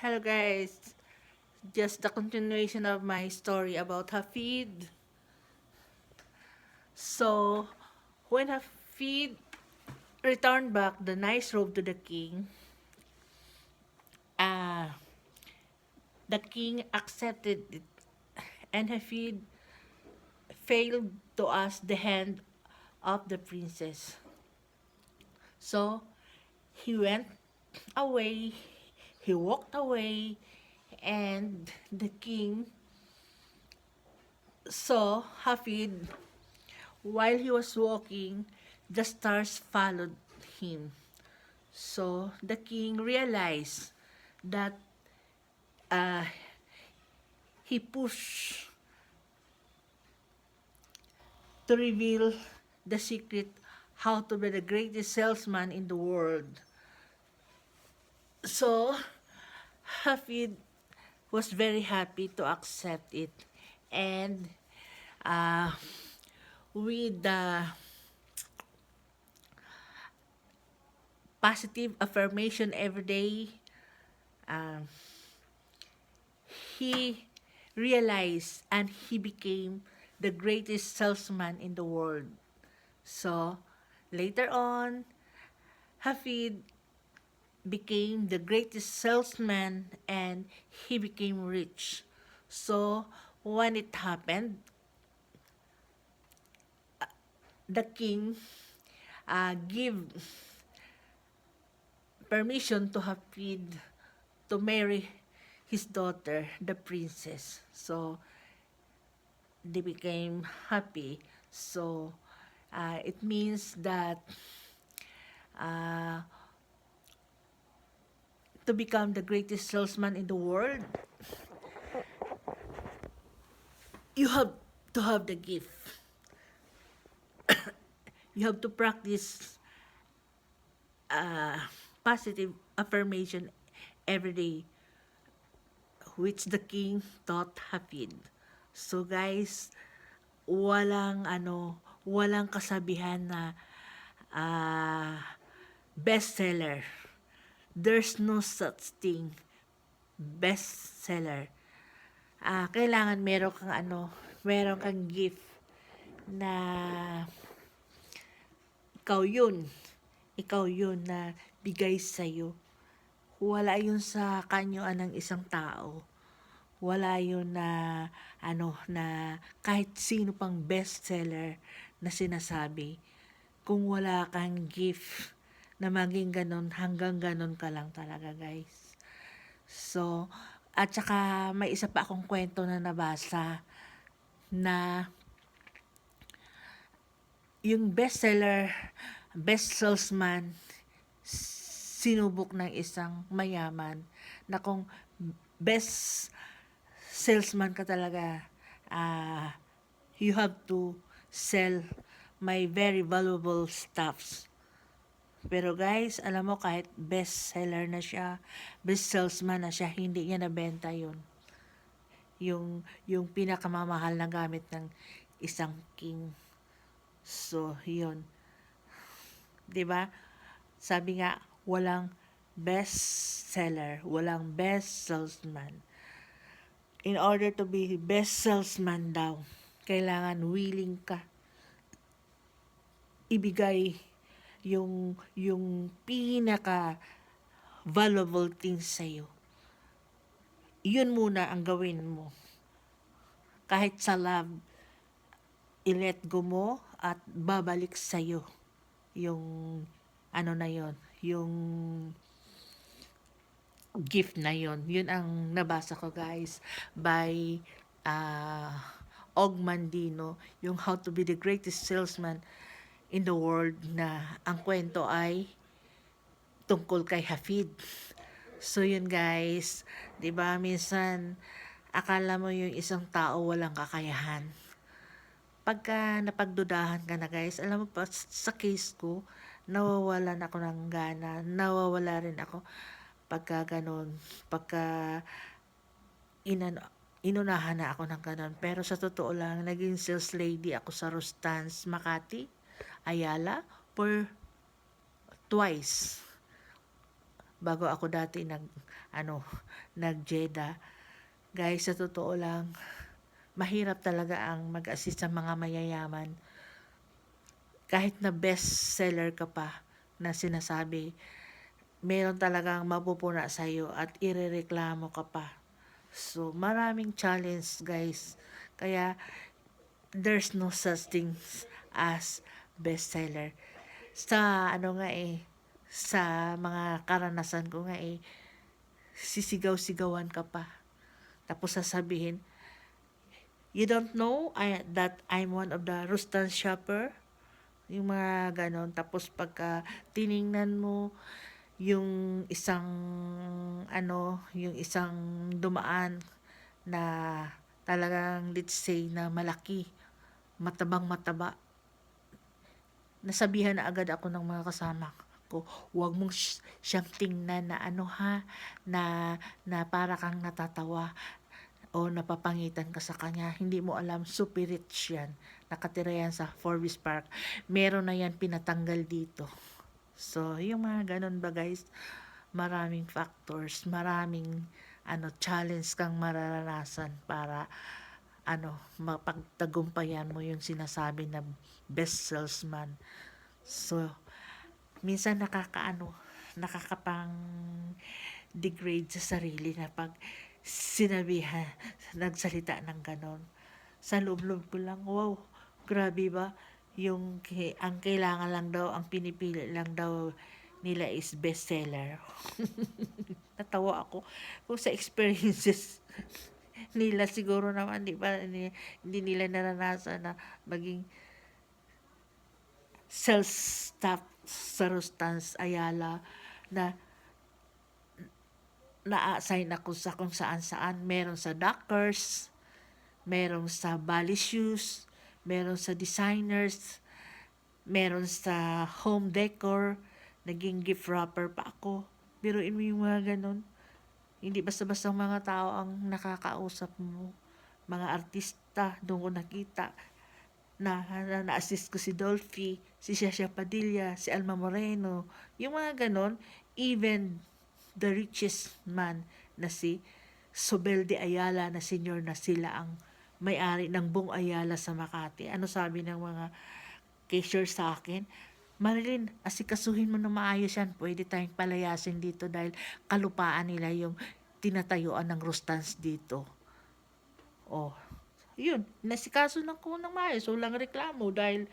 Hello guys, just the continuation of my story about Hafid. So, when Hafid returned back the nice robe to the king, uh, the king accepted it and Hafid failed to ask the hand of the princess. So, he went away, he walked away, and the king saw Hafid while he was walking, the stars followed him. So the king realized that uh, he pushed to reveal the secret how to be the greatest salesman in the world. So, Hafid was very happy to accept it. And uh, with the positive affirmation every day, um, he realized and he became the greatest salesman in the world. So, later on, Hafid became the greatest salesman and he became rich. So, when it happened, uh, the king uh, permission to Hafid to marry his daughter, the princess. So, they became happy. So, uh, it means that uh, to become the greatest salesman in the world, you have to have the gift. you have to practice uh, positive affirmation every day, which the king taught Hafid. So guys, walang ano, walang kasabihan na uh, bestseller. There's no such thing. Bestseller. Ah, kailangan meron kang ano, meron kang gift na ikaw yun. Ikaw yun na bigay sa'yo. Wala yun sa kanyuan ng isang tao. Wala yun na, ano, na kahit sino pang bestseller na sinasabi. Kung wala kang gift na maging ganon, hanggang ganon ka lang talaga, guys. So, at saka may isa pa akong kwento na nabasa na yung bestseller, best salesman, sinubok ng isang mayaman na kung best salesman ka talaga, uh, you have to sell my very valuable stuffs. Pero guys, alam mo kahit best seller na siya, best salesman na siya, hindi niya nabenta yun. Yung, yung pinakamamahal na gamit ng isang king. So, yun. 'Di ba? Sabi nga, walang best seller, walang best salesman. In order to be best salesman daw, kailangan willing ka ibigay yung yung pinaka valuable things sa iyo. Yun muna ang gawin mo. Kahit sa love, i-let go mo at babalik sa iyo yung ano na yon yung gift na yon yun ang nabasa ko guys by uh, Og Mandino yung How to be the greatest salesman in the world na ang kwento ay tungkol kay Hafid. So yun guys, 'di ba minsan akala mo yung isang tao walang kakayahan. Pagka napagdudahan ka na guys, alam mo pa sa case ko, nawawalan ako ng gana, nawawala rin ako pagka ganun, pagka inano, inunahan na ako ng ganun. Pero sa totoo lang, naging sales lady ako sa Rostans, Makati Ayala for twice. bago ako dati nag ano nag Jeddah. Guys, sa totoo lang, mahirap talaga ang mag-assist sa mga mayayaman. Kahit na best seller ka pa na sinasabi, meron talagang mapupuna sa iyo at irereklamo ka pa. So, maraming challenge, guys. Kaya, there's no such thing as bestseller. Sa, ano nga eh, sa mga karanasan ko nga eh, sisigaw-sigawan ka pa. Tapos sasabihin, you don't know I, that I'm one of the Rustan shopper? Yung mga ganon. Tapos pagka tiningnan mo yung isang ano, yung isang dumaan na talagang let's say na malaki, matabang mataba. Nasabihan na agad ako ng mga kasama ko, huwag mong siyang tingnan na ano ha, na, na para kang natatawa o napapangitan ka sa kanya. Hindi mo alam, super rich yan. Nakatira yan sa Forbes Park. Meron na yan pinatanggal dito. So, yung mga ganun ba guys, maraming factors, maraming ano challenge kang mararanasan para ano mapagtagumpayan mo yung sinasabi na best salesman. So, minsan nakakaano, nakakapang degrade sa sarili na pag sinabihan, nagsalita ng ganon. Sa loob-loob ko lang, wow, grabe ba? Yung ang kailangan lang daw, ang pinipili lang daw nila is bestseller. Natawa ako kung sa experiences nila siguro naman, di ba, hindi, nila naranasan na maging staff sa Ayala na na-assign ako sa kung saan saan. Meron sa Dockers, meron sa Bali Shoes, meron sa Designers, meron sa Home Decor, naging gift wrapper pa ako. Biruin mo yung mga ganun. Hindi basta-basta mga tao ang nakakausap mo. Mga artista, doon ko nakita na, na na-assist ko si Dolphy, si Shasha Padilla, si Alma Moreno, yung mga ganon, even the richest man na si Sobel de Ayala na senior na sila ang may-ari ng Bong Ayala sa Makati. Ano sabi ng mga cashier sa akin? Marilyn, asikasuhin mo na maayos yan. Pwede tayong palayasin dito dahil kalupaan nila yung tinatayuan ng Rustans dito. Oh, yun, nasikaso ng ko ng maayos, walang reklamo dahil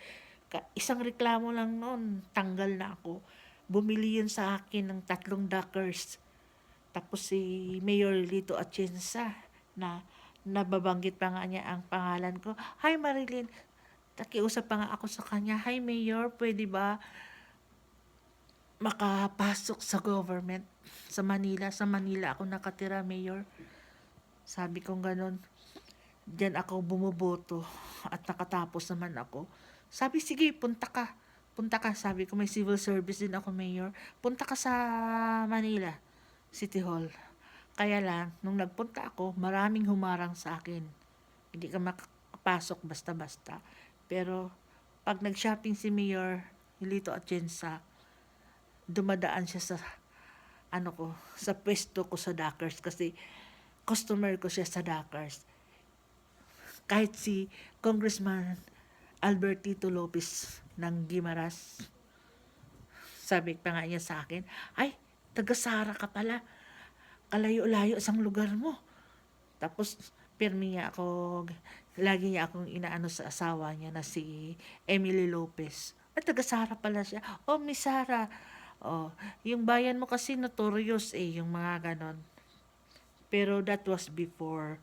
isang reklamo lang noon, tanggal na ako. Bumili yun sa akin ng tatlong duckers. Tapos si Mayor Lito Atienza na nababanggit pa nga niya ang pangalan ko. Hi Marilyn, nakiusap pa nga ako sa kanya. Hi Mayor, pwede ba makapasok sa government sa Manila? Sa Manila ako nakatira, Mayor. Sabi kong ganun diyan ako bumuboto at nakatapos naman ako. Sabi, sige, punta ka. Punta ka. Sabi ko, may civil service din ako, mayor. Punta ka sa Manila, City Hall. Kaya lang, nung nagpunta ako, maraming humarang sa akin. Hindi ka makapasok basta-basta. Pero, pag nag-shopping si Mayor Hilito Atienza, dumadaan siya sa ano ko, sa pwesto ko sa Dockers kasi customer ko siya sa Dockers kahit si Congressman Albertito Lopez ng Gimaras, sabi pa nga niya sa akin, ay, taga-Sara ka pala. Kalayo-layo isang lugar mo. Tapos, pirmi niya ako, lagi niya akong inaano sa asawa niya na si Emily Lopez. At taga-Sara pala siya. Oh, Miss Sara. Oh, yung bayan mo kasi notorious eh, yung mga ganon. Pero that was before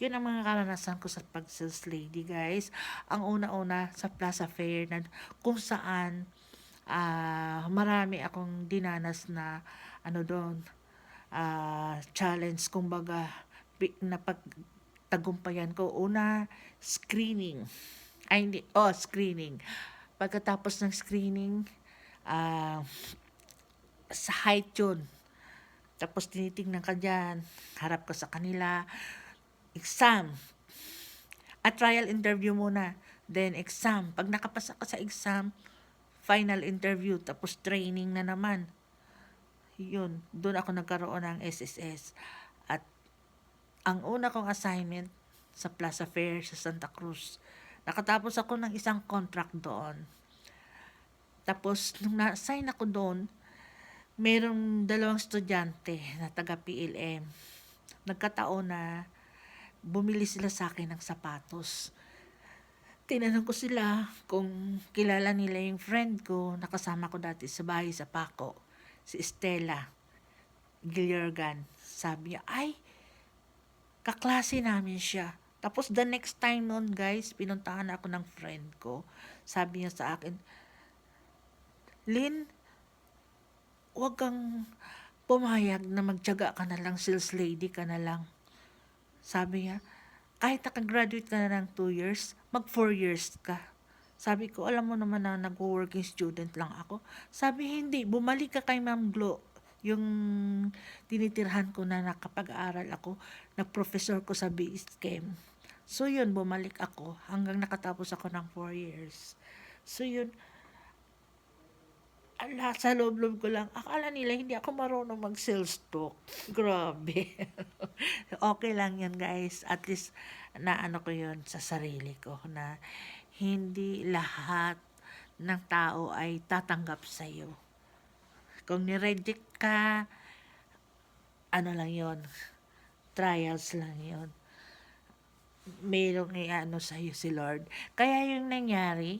yun ang mga karanasan ko sa pag-sales lady, guys. Ang una-una sa Plaza Fair na kung saan uh, marami akong dinanas na ano doon, uh, challenge, kumbaga, na pagtagumpayan ko. Una, screening. Ay, hindi, oh, screening. Pagkatapos ng screening, uh, sa height yun. Tapos tinitingnan ka dyan, harap ka sa kanila, exam. At trial interview muna. Then exam. Pag nakapasa ka sa exam, final interview, tapos training na naman. yun, doon ako nagkaroon ng SSS. Ang una kong assignment sa Plaza Fair sa Santa Cruz, nakatapos ako ng isang contract doon. Tapos, nung na-assign ako doon, merong dalawang estudyante na taga PLM. Nagkataon na bumili sila sa akin ng sapatos. Tinanong ko sila kung kilala nila yung friend ko, nakasama ko dati sa bahay sa Paco, si Estela Gilliorgan. Sabi niya, ay, kaklase namin siya. Tapos the next time noon guys, pinuntahan ako ng friend ko. Sabi niya sa akin, Lynn, huwag kang pumayag na magtyaga ka na lang, sales lady ka na lang. Sabi niya, kahit nakagraduate ka na ng 2 years, mag 4 years ka. Sabi ko, alam mo naman na nag-working student lang ako. Sabi, hindi, bumalik ka kay Ma'am Glo. Yung tinitirhan ko na nakapag-aral ako, na professor ko sa BSChem. So yun, bumalik ako hanggang nakatapos ako ng 4 years. So yun, ala, sa loob-loob ko lang, akala nila hindi ako marunong mag-sales talk. Grabe. okay lang yan guys. At least, na ano ko yun sa sarili ko na hindi lahat ng tao ay tatanggap sa'yo. Kung nireject ka, ano lang yon trials lang yon Mayroong i-ano sa'yo si Lord. Kaya yung nangyari,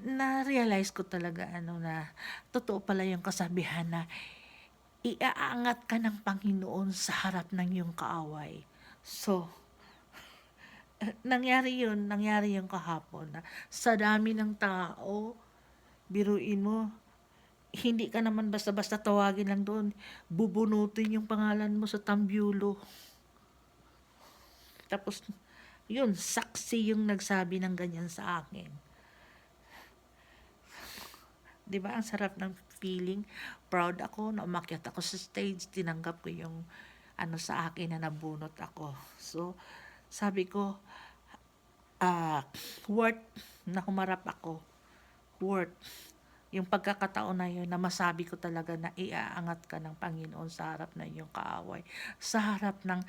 na-realize ko talaga ano na totoo pala yung kasabihan na iaangat ka ng Panginoon sa harap ng iyong kaaway. So, nangyari yun, nangyari yung kahapon sa dami ng tao, biruin mo, hindi ka naman basta-basta tawagin lang doon, bubunutin yung pangalan mo sa tambyulo. Tapos, yun, saksi yung nagsabi ng ganyan sa akin. 'di ba? Ang sarap ng feeling. Proud ako na umakyat ako sa stage, tinanggap ko yung ano sa akin na nabunot ako. So, sabi ko, ah, worth na humarap ako. Worth. Yung pagkakataon na yun, na masabi ko talaga na iaangat ka ng Panginoon sa harap ng iyong kaaway. Sa harap ng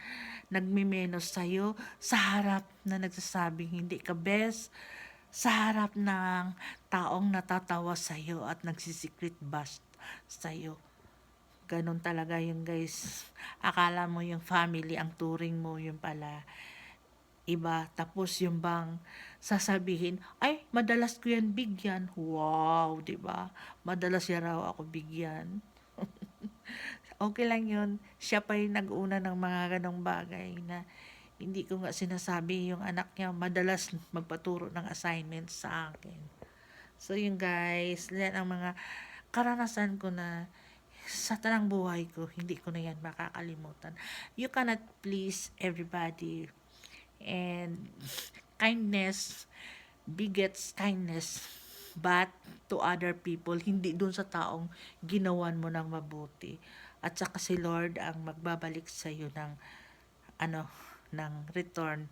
nagmimenos sa'yo, sa harap na nagsasabing hindi ka best, sa harap ng taong natatawa sa iyo at nagsisikret bust sa iyo. Ganon talaga yung guys. Akala mo yung family ang turing mo, yung pala iba. Tapos yung bang sasabihin, ay, madalas ko yan bigyan. Wow, di ba? Madalas yan raw ako bigyan. okay lang yun. Siya pa yung nag-una ng mga ganong bagay na hindi ko nga sinasabi yung anak niya madalas magpaturo ng assignments sa akin. So yun guys, yan ang mga karanasan ko na sa tanang buhay ko, hindi ko na yan makakalimutan. You cannot please everybody. And kindness begets kindness but to other people, hindi dun sa taong ginawan mo ng mabuti. At saka si Lord ang magbabalik sa iyo ng ano, ng return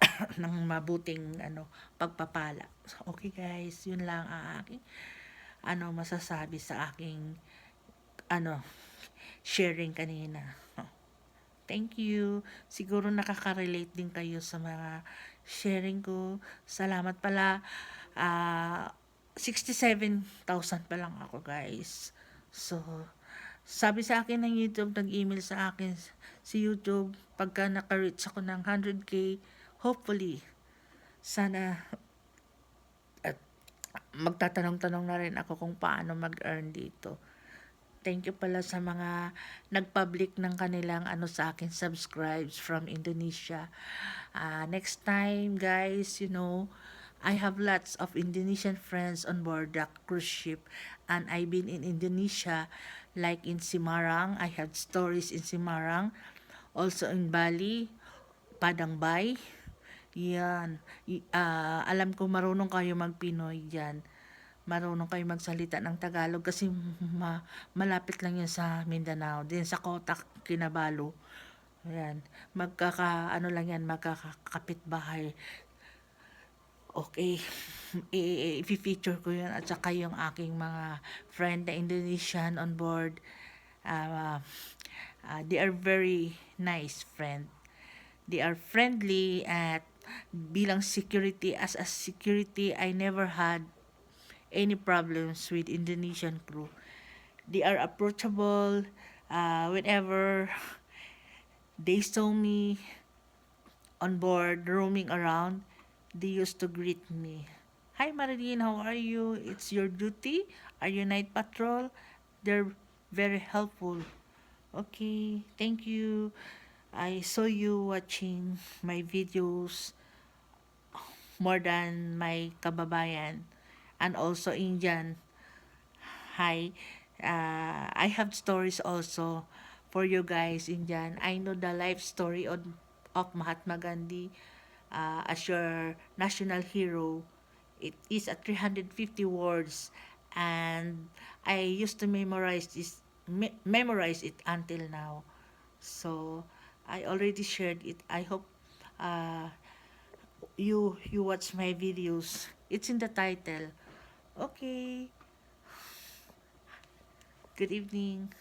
ng mabuting ano pagpapala. Okay guys, yun lang ang aking ano masasabi sa aking ano sharing kanina. Thank you. Siguro nakaka-relate din kayo sa mga sharing ko. Salamat pala. Uh, 67,000 pa lang ako guys. So, sabi sa akin ng YouTube, nag-email sa akin si YouTube, pagka naka-reach ako ng 100k, hopefully, sana at magtatanong-tanong na rin ako kung paano mag-earn dito. Thank you pala sa mga nag-public ng kanilang ano sa akin subscribes from Indonesia. Uh, next time guys, you know, I have lots of Indonesian friends on board the cruise ship and I've been in Indonesia like in Simarang. I have stories in Simarang. Also in Bali, Padang Bay. Yan. Uh, alam ko marunong kayo mag-Pinoy dyan. Marunong kayo magsalita ng Tagalog kasi ma malapit lang yan sa Mindanao. Din sa Kotak, Kinabalu. Yan. Magkaka, ano lang yan, magkakapit bahay Okay. I-feature ko yun at saka yung aking mga friend na Indonesian on board. Uh, uh, they are very nice friend. They are friendly at bilang security, as a security, I never had any problems with Indonesian crew. They are approachable uh, whenever they saw me on board roaming around, they used to greet me. Hi Marilyn, how are you? It's your duty? Are you night patrol? They're very helpful. Okay, thank you. I saw you watching my videos more than my kababayan and also Indian. Hi, uh, I have stories also for you guys Indian. I know the life story of, of Mahatma Gandhi uh, as your national hero. It is at 350 words and I used to memorize this me- memorize it until now. So I already shared it. I hope uh, you you watch my videos. It's in the title. Okay. Good evening.